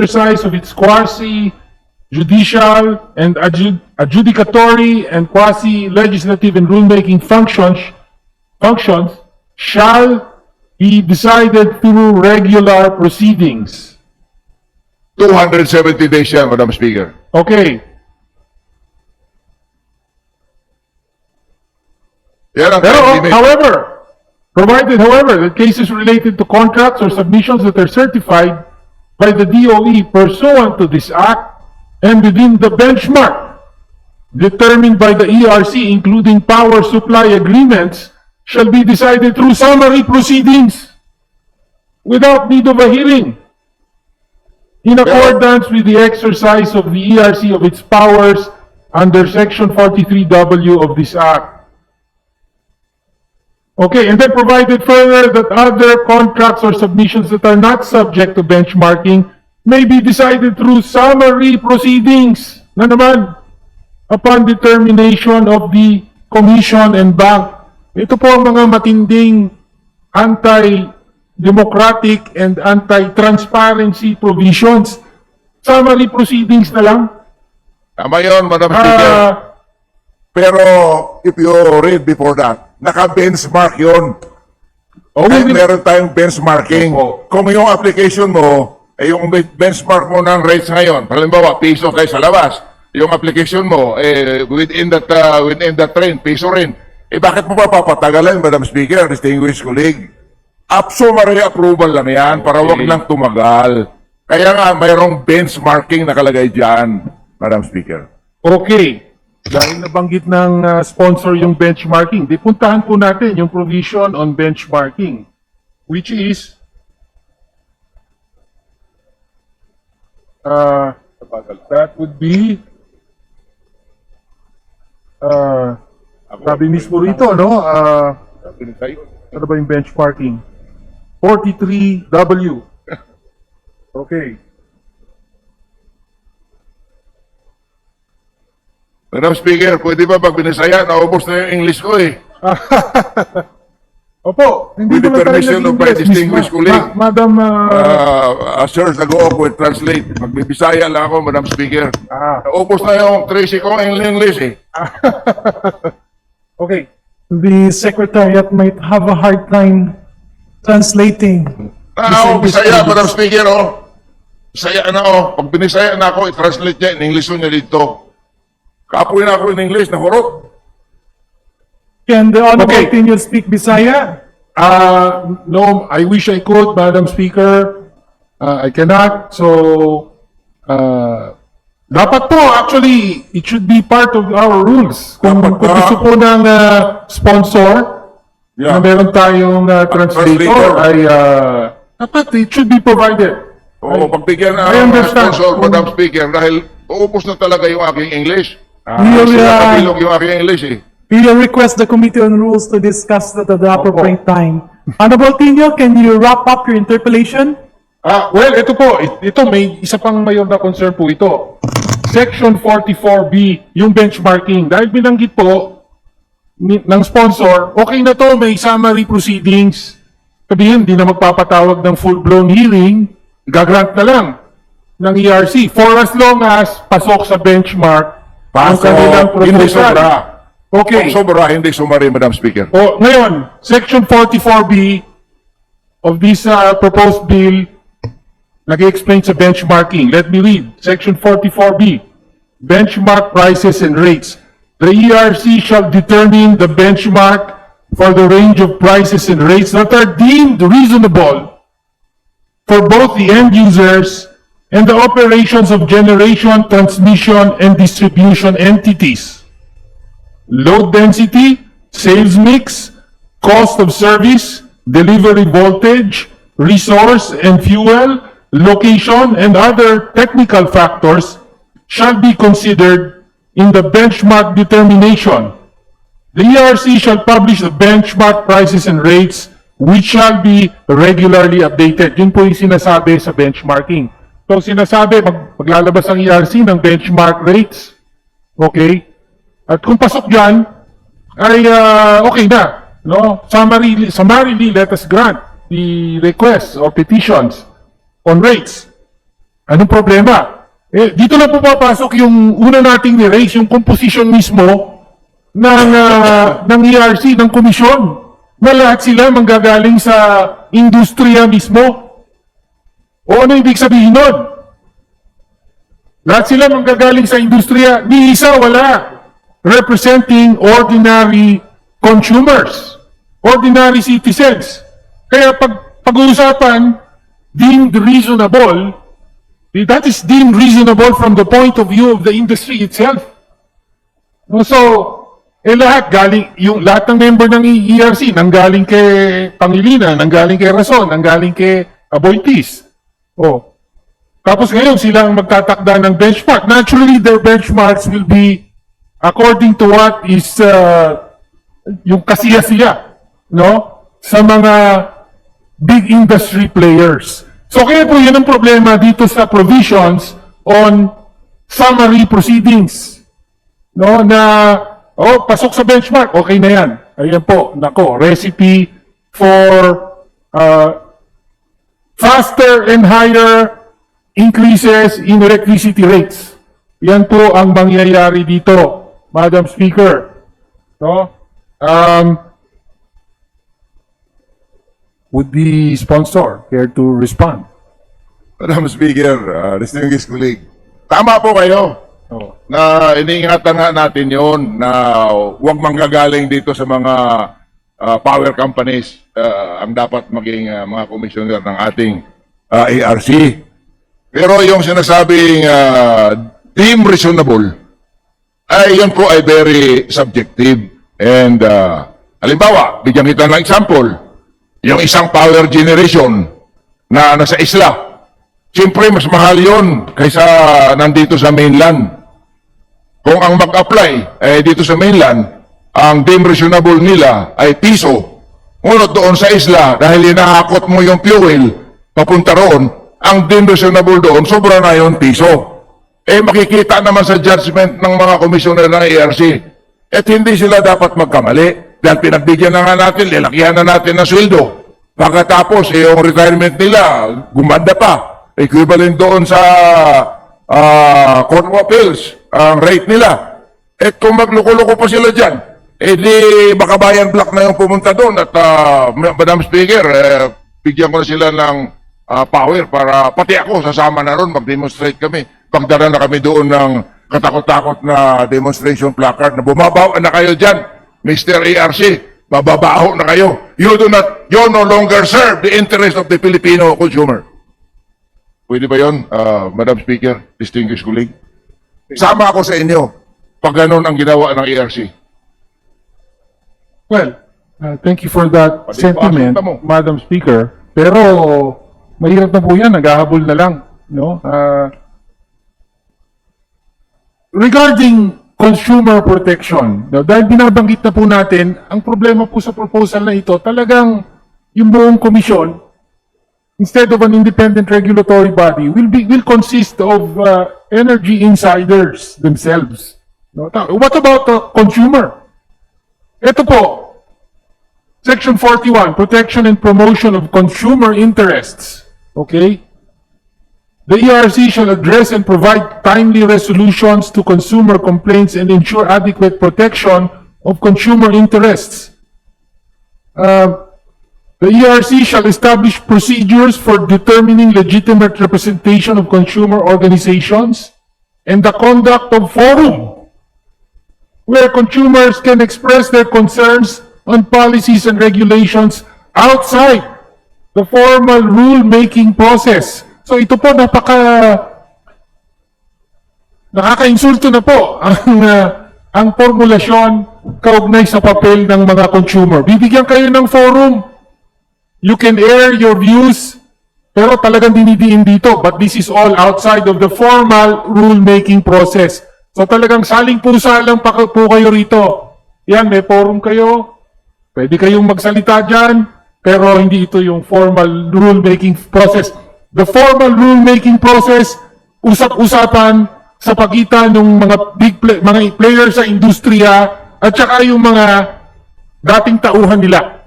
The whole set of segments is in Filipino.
exercise of its quasi-judicial and adjud- adjudicatory and quasi-legislative and rulemaking functions, functions shall be decided through regular proceedings. 270 days yan, Madam Speaker. Okay. Yan ang Pero, limit. however, provided, however, that cases related to contracts or submissions that are certified by the DOE pursuant to this act and within the benchmark determined by the ERC, including power supply agreements, shall be decided through summary proceedings without need of a hearing. In accordance with the exercise of the ERC of its powers under Section 43W of this Act. Okay, and then provided further that other contracts or submissions that are not subject to benchmarking may be decided through summary proceedings na naman upon determination of the commission and bank. Ito po ang mga matinding anti-democratic and anti-transparency provisions. Summary proceedings na lang. Tama yun, Madam Speaker. Ah, Pero if you read before that, naka-benchmark yun. oh, Kahit we will- meron tayong benchmarking. Opo. Kung yung application mo, eh yung be- benchmark mo ng rates ngayon, halimbawa, piso tayo sa labas, yung application mo, eh, within that, uh, within that trend, piso rin. Eh, bakit mo pa papatagalan, Madam Speaker, distinguished colleague? Up summary approval lang yan, para wag Okay. lang tumagal. Kaya nga, mayroong benchmarking nakalagay dyan, Madam Speaker. Okay. Dahil nabanggit ng uh, sponsor yung benchmarking, di puntahan po natin yung provision on benchmarking, which is uh, that would be uh, sabi mismo rito, no? Uh, ano ba yung benchmarking? 43W. Okay. Madam Speaker, pwede ba pag binisaya, naubos na yung English ko eh. Opo, hindi With the naman tayo permission of my nag-English, distinguished Ma- colleague. Madam, uh, Uh, I go up with translate, magbibisaya lang ako, Madam Speaker. Ah. Naubos na yung Tracy ko ng English eh. okay. the secretariat might have a hard time translating. Ah, oh, Bisaya, Madam Speaker, oh. Bisaya na, oh. Pag binisaya na ako, i-translate niya in English niya dito. Kapoy na ako in English, nahurot. Can the Honorable Okay. Speak Bisaya? Uh, no, I wish I could, Madam Speaker. Uh, I cannot. So, uh, dapat po, actually, it should be part of our rules. Kung, Dapat kung gusto po ng uh, sponsor, na Yeah. meron tayong uh, translator, translator. ay, uh, dapat it should be provided. Oo, pagbigyan na I mga understand. sponsor, Madam Speaker, dahil uupos na talaga yung aking English. We will, Kasi uh, nakabilog yung aking English eh. we will request the Committee on Rules to discuss that at the appropriate time. Honorable Tenyo, can you wrap up your interpellation? Ah, well, ito po, it- ito may isa pang mayor na concern po ito. Section 44B, yung benchmarking. Dahil binanggit po ni, ng sponsor, okay na to, may summary proceedings. Sabihin, di na magpapatawag ng full-blown hearing, gagrant na lang ng ERC for as long as pasok sa benchmark ang Pasok, kanilang hindi sobra. Okay. Kung sobra, hindi sumari, Madam Speaker. O, ngayon, Section 44B of this uh, proposed bill nag-explain sa benchmarking. Let me read. Section 44B. Benchmark prices and rates. The ERC shall determine the benchmark for the range of prices and rates that are deemed reasonable for both the end users and the operations of generation, transmission, and distribution entities load density, sales mix, cost of service, delivery voltage, resource and fuel, location, and other technical factors shall be considered in the benchmark determination. The ERC shall publish the benchmark prices and rates which shall be regularly updated. Yun po yung sinasabi sa benchmarking. So sinasabi, mag maglalabas ang ERC ng benchmark rates. Okay? At kung pasok dyan, ay ah, okay na. No? Summarily, summarily, let us grant the requests or petitions on rates. Anong problema? Eh, dito na pupapasok yung una nating ni-raise, yung composition mismo ng, ah, ng ERC, ng komisyon, na lahat sila manggagaling sa industriya mismo. O ano ibig sabihin nun? Lahat sila manggagaling sa industriya, ni isa wala representing ordinary consumers, ordinary citizens. Kaya pag pag-uusapan deemed reasonable, that is deemed reasonable from the point of view of the industry itself. So, eh lahat galing, yung lahat ng member ng ERC, nanggaling kay Pangilinan, nanggaling kay Rason, nanggaling kay Aboitis. Oh. Tapos ngayon sila ang magtatakda ng benchmark. Naturally, their benchmarks will be according to what is uh, yung kasiya-siya, no? Sa mga big industry players. So kaya po yun ang problema dito sa provisions on summary proceedings. No, na, oh, pasok sa benchmark, okay na yan. Ayan po, nako, recipe for uh, faster and higher increases in electricity rates. Yan po ang mangyayari dito, Madam Speaker. No? Um, would the sponsor care to respond? Madam Speaker, uh, distinguished colleague, tama po kayo Oh. na iniingatan nga natin yon na huwag manggagaling dito sa mga uh, power companies uh, ang dapat maging uh, mga commissioner ng ating uh, ARC. Pero yung sinasabing uh, deem reasonable, ay yun po ay very subjective. And uh, halimbawa, bigyan kita ng example, yung isang power generation na nasa isla, Siyempre, mas mahal yon kaysa nandito sa mainland. Kung ang mag-apply eh, dito sa mainland, ang deem reasonable nila ay piso. Ngunit doon sa isla, dahil inahakot mo yung fuel, papunta roon, ang deem reasonable doon, sobra na yung piso. Eh makikita naman sa judgment ng mga komisyoner ng ARC, at hindi sila dapat magkamali. Dahil pinagbigyan na nga natin, lilakyan na natin ng sweldo. Pagkatapos, eh, yung retirement nila, gumanda pa. Equivalent doon sa Court of Appeals, ang rate nila. Eh kung magluko-luko pa sila dyan, eh di baka bayan black na yung pumunta doon at ah, Madam Speaker, eh, bigyan ko na sila ng ah, power para pati ako sasama na ron, mag-demonstrate kami. Pagdala na kami doon ng katakot-takot na demonstration placard na bumabaw na kayo dyan, Mr. ARC, bababaho na kayo. You do not, you no longer serve the interest of the Filipino consumer. Pwede ba yun, ah, Madam Speaker, distinguished colleague? Sama ako sa inyo pag ganun ang ginawa ng ERC. Well, uh, thank you for that Pati sentiment, mo. Madam Speaker. Pero, mahirap na po yan, naghahabol na lang. No? Uh, regarding consumer protection, no, dahil binabanggit na po natin, ang problema po sa proposal na ito, talagang yung buong komisyon, instead of an independent regulatory body, will be will consist of uh, energy insiders themselves. No? What about the consumer? Ito po, Section 41, Protection and Promotion of Consumer Interests. Okay? The ERC shall address and provide timely resolutions to consumer complaints and ensure adequate protection of consumer interests. Uh, the ERC shall establish procedures for determining legitimate representation of consumer organizations and the conduct of forum where consumers can express their concerns on policies and regulations outside the formal rule-making process. So ito po napaka nakaka-insulto na po ang uh, ang formulasyon kaugnay sa papel ng mga consumer. Bibigyan kayo ng forum. You can air your views, pero talagang dinidiin dito. But this is all outside of the formal rule-making process. So talagang saling pusa lang pa po kayo rito. Yan, may forum kayo. Pwede kayong magsalita dyan, pero hindi ito yung formal rule-making process. The formal rule-making process, usap-usapan sa pagitan ng mga big play- mga players sa industriya at saka yung mga dating tauhan nila.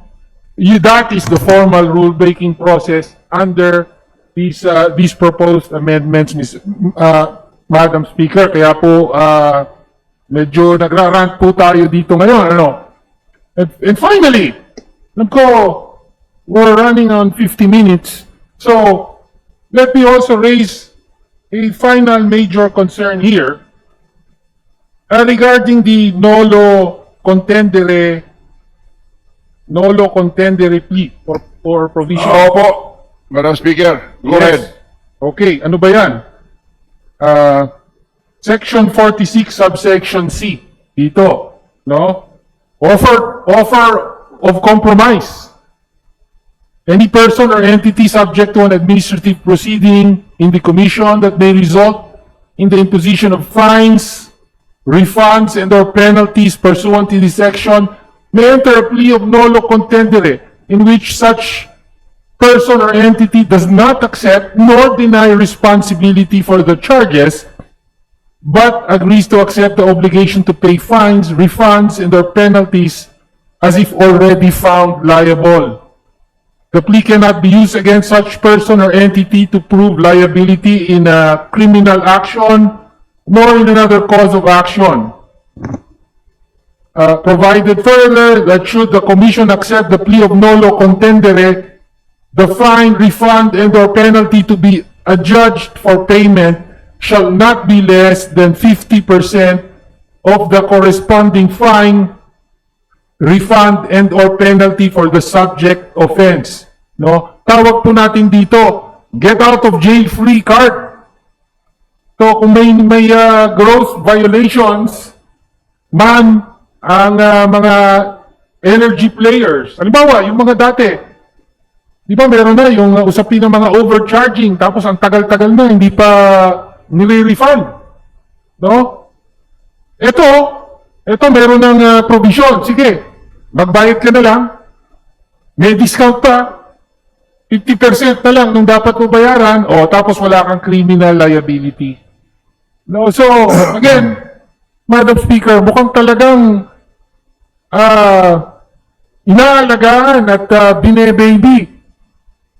You, that is the formal rule-making process under these, uh, these proposed amendments, Ms. uh, Madam Speaker. Kaya po, uh, medyo nagrarant po tayo dito ngayon, ano? And, and finally, alam ko, we're running on 50 minutes. So, let me also raise a final major concern here uh, regarding the Nolo contendere Nolo contendere plea for, for provision. Opo, Madam Speaker, go Yes. ahead. Okay, ano ba yan? Uh, section 46 subsection C. Dito, no? Offer, offer of compromise. Any person or entity subject to an administrative proceeding in the commission that may result in the imposition of fines, refunds, and or penalties pursuant to this section may enter a plea of nolo contendere in which such person or entity does not accept nor deny responsibility for the charges, but agrees to accept the obligation to pay fines, refunds, and or penalties as if already found liable. The plea cannot be used against such person or entity to prove liability in a criminal action nor in another cause of action. Uh, provided further that should the commission accept the plea of nolo contendere, the fine, refund, and or penalty to be adjudged for payment shall not be less than 50% of the corresponding fine, refund, and or penalty for the subject offense. No? Tawag po natin dito, get out of jail free card. So kung may, may uh, gross violations, man, ang uh, mga energy players, halimbawa, yung mga dati, Di ba meron na yung uh, usapin ng mga overcharging tapos ang tagal-tagal na hindi pa nire-refund. No? Ito, ito meron ng uh, provision. Sige, magbayad ka na lang. May discount pa. 50% na lang nung dapat mo bayaran o tapos wala kang criminal liability. No, so again, Madam Speaker, mukhang talagang ah inaalagaan at uh, bine-baby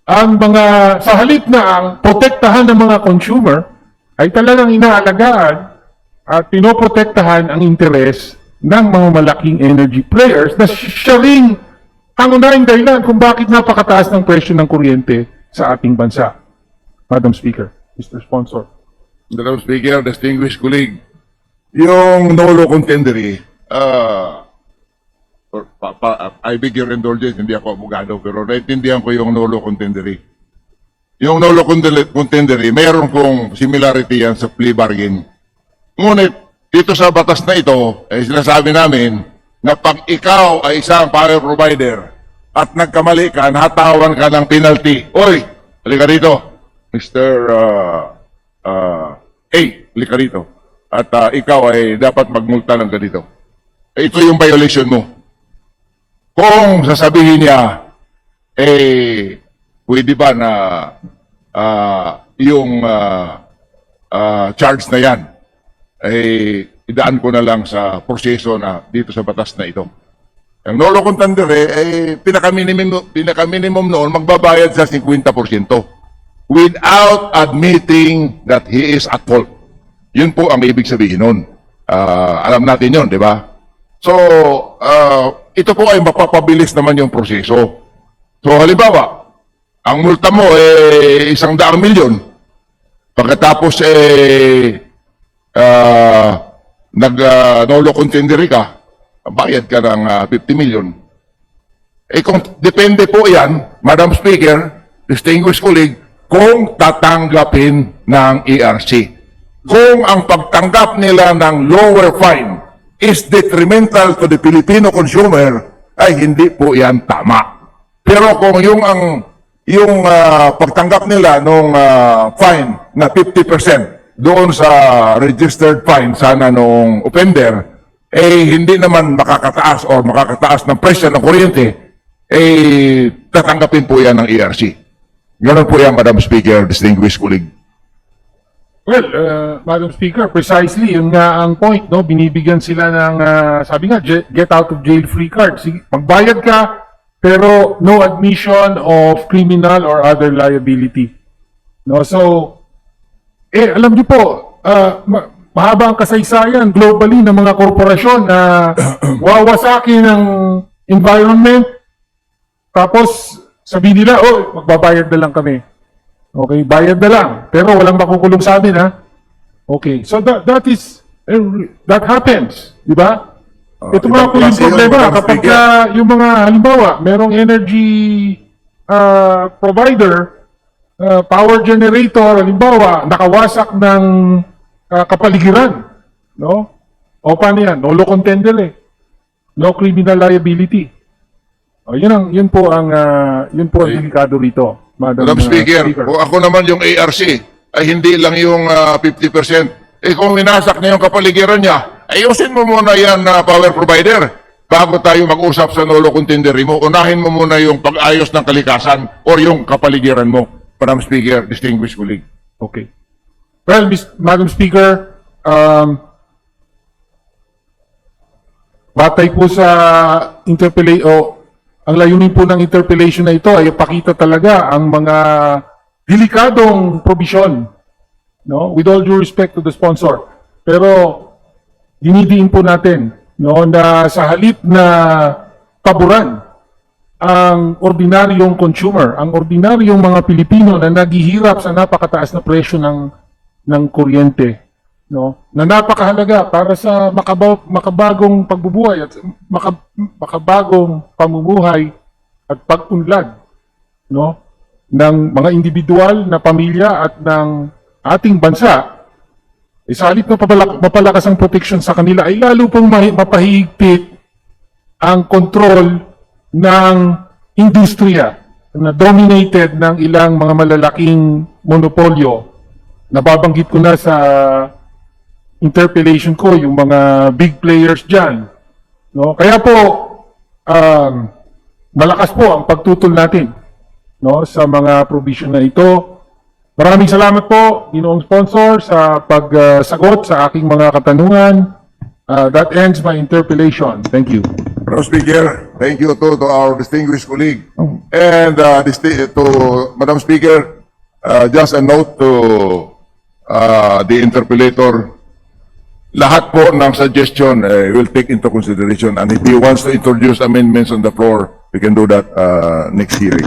ang mga, sa halip na ang protektahan ng mga consumer, ay talagang inaalagaan at pinoprotektahan ang interes ng mga malaking energy players na siya ring ang unahing dahilan kung bakit napakataas ng presyo ng kuryente sa ating bansa. Madam Speaker, Mr. Sponsor. Madam Speaker, distinguished colleague, yung nolo contendery, ah, or pa, pa, I beg your indulgence, hindi ako abogado, pero naintindihan ko yung nolo contendery. Yung nolo contendery, mayroon kong similarity yan sa plea bargain. Ngunit, dito sa batas na ito, ay sinasabi namin na pag ikaw ay isang power provider at nagkamali ka, nahatawan ka ng penalty. Oy, halika rito, Mr. Uh, uh, A, halika rito. At uh, ikaw ay dapat magmulta ng ganito. Eh, Ito yung violation mo. Kung sasabihin niya, eh, pwede ba na ah, yung ah, ah, charge na yan, eh, idaan ko na lang sa proseso na dito sa batas na ito. Ang nolo contendere, eh, pinaka-minimum, pinaka-minimum noon, magbabayad sa 50% without admitting that he is at fault. Yun po ang ibig sabihin nun. Ah, alam natin yun, di ba? So, ah, ito po ay mapapabilis naman yung proseso. So, halimbawa, ang multa mo eh isang daang milyon. Pagkatapos eh ah, nag uh, nolo contendere ka, bayad ka ng ah, 50 million. Eh kung depende po yan, Madam Speaker, distinguished colleague, kung tatanggapin ng ERC. Kung ang pagtanggap nila ng lower fine is detrimental to the Filipino consumer, ay hindi po yan tama. Pero kung yung ang yung ah, pagtanggap nila nung ah, fine na 50% doon sa registered fine sana nung offender, eh hindi naman makakataas or makakataas ng presyo ng kuryente, eh tatanggapin po yan ng ERC. Ganun po yan, Madam Speaker, distinguished colleague. Well, uh, Madam Speaker, precisely, yun nga ang point, no? Binibigyan sila ng, uh, sabi nga, get out of jail free card. Sige, magbayad ka, pero no admission of criminal or other liability. No, so, eh, alam niyo po, ah, ma- mahaba ang kasaysayan globally ng mga korporasyon na wawasakin ng environment, tapos sabihin nila, oh, magbabayad na lang kami. Okay, bayad na lang. Pero walang makukulong sa amin, ha? Okay, so that, that is, eh, that happens, di ba? Ito nga po yung yun, problema Madam kapag ah, yung mga halimbawa, merong energy ah, provider, ah, power generator, halimbawa, nakawasak ng ah, kapaligiran, no? O paano yan? No contender eh. No criminal liability. O, yun ang yun po ang ah, yun po ang delikado rito, Madam, Madam ah, Speaker, kung ako naman yung ARC, ay hindi lang yung ah, 50%. Eh kung winasak na yung kapaligiran niya, ayusin mo muna yan na power provider bago tayo mag-usap sa nolo contendere mo. Unahin mo muna yung pag-ayos ng kalikasan or yung kapaligiran mo. Madam Speaker, distinguished colleague. Okay. Well, Mis- Madam Speaker, um, batay po sa interpellation, o ang layunin po ng interpellation na ito ay ipakita talaga ang mga delikadong provision, no? With all due respect to the sponsor. Pero dinidiin po natin, no, na sa halip na paboran ang ordinaryong consumer, ang ordinaryong mga Pilipino na naghihirap sa napakataas na presyo ng ng kuryente, no? Na napakahalaga para sa makabaw, makabagong pagbubuhay at maka, makabagong pamumuhay at pag-unlad, no? ng mga individual na pamilya at ng ating bansa. Eh, sa halip na mapalak- mapalakas ang protection sa kanila ay lalo pong mapahigpit ang control ng industriya na dominated ng ilang mga malalaking monopolyo. Nababanggit ko na sa interpellation ko yung mga big players dyan. No? Kaya po, um, malakas po ang pagtutol natin no, sa mga provision na ito. Maraming salamat po, ginoong sponsor, sa pagsagot sa aking mga katanungan. Uh, that ends my interpellation. Thank you. Madam Speaker, thank you to, to our distinguished colleague. And uh, to Madam Speaker, uh, just a note to uh, the interpellator. Lahat po ng suggestion uh, will take into consideration and if he wants to introduce amendments on the floor, we can do that uh, next hearing.